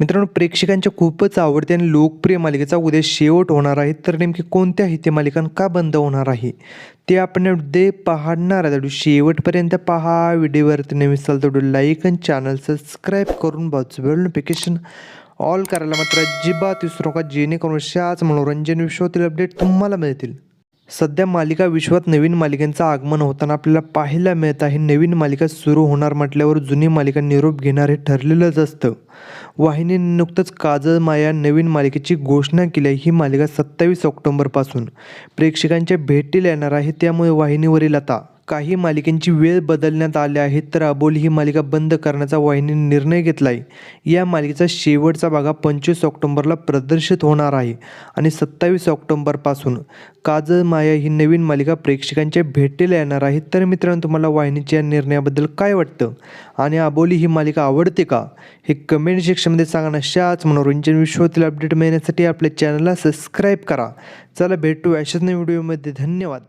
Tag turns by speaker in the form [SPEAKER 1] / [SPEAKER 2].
[SPEAKER 1] मित्रांनो प्रेक्षकांच्या खूपच आवडते आणि लोकप्रिय मालिकेचा उद्या शेवट होणार आहे. तर नेमकी कोणत्या हिते मालिका का बंद होणार आहे? ते आपण उद्या पाहणार आहे व्हिडिओ शेवटपर्यंत पहा. व्हिडिओवरती नवीन चाल तेवढं लाईक आणि चॅनल सबस्क्राईब करून बाजू बेल नोटिफिकेशन ऑल करायला मात्र अजिबात विसरू नका. जेणेकरून अशाच मनोरंजन विषयातील अपडेट तुम्हाला मिळतील. सध्या मालिका विश्वात नवीन मालिकांचं आगमन होताना आपल्याला पाहायला मिळत. आहे नवीन मालिका सुरू होणार म्हटल्यावर जुनी मालिका निरोप घेणार हे ठरलेलंच असतं. वाहिनीने नुकतंच काजल माया नवीन मालिकेची घोषणा केली आहे. ही मालिका सत्तावीस ऑक्टोबरपासून प्रेक्षकांच्या भेटीला येणार आहे. त्यामुळे वाहिनीवरील आता काही मालिकांची वेळ बदलण्यात आली आहे तर अबोली ही मालिका बंद करण्याचा वाहिनीने निर्णय घेतला आहे या मालिकेचा शेवटचा भाग हा पंचवीस ऑक्टोंबरला प्रदर्शित होणार आहे आणि सत्तावीस ऑक्टोंबरपासून काजल माया ही नवीन मालिका प्रेक्षकांच्या भेटीला येणार आहे. तर मित्रांनो तुम्हाला वाहिनीच्या या निर्णयाबद्दल काय वाटतं? आणि अबोली ही मालिका आवडते का? हे कमेंट सेक्शनमध्ये सांगा ना. अशाच मनोरंजन विश्वातील अपडेट मिळण्यासाठी आपल्या चॅनलला सबस्क्राईब करा. चला भेटू अशाच नवीन व्हिडिओमध्ये धन्यवाद.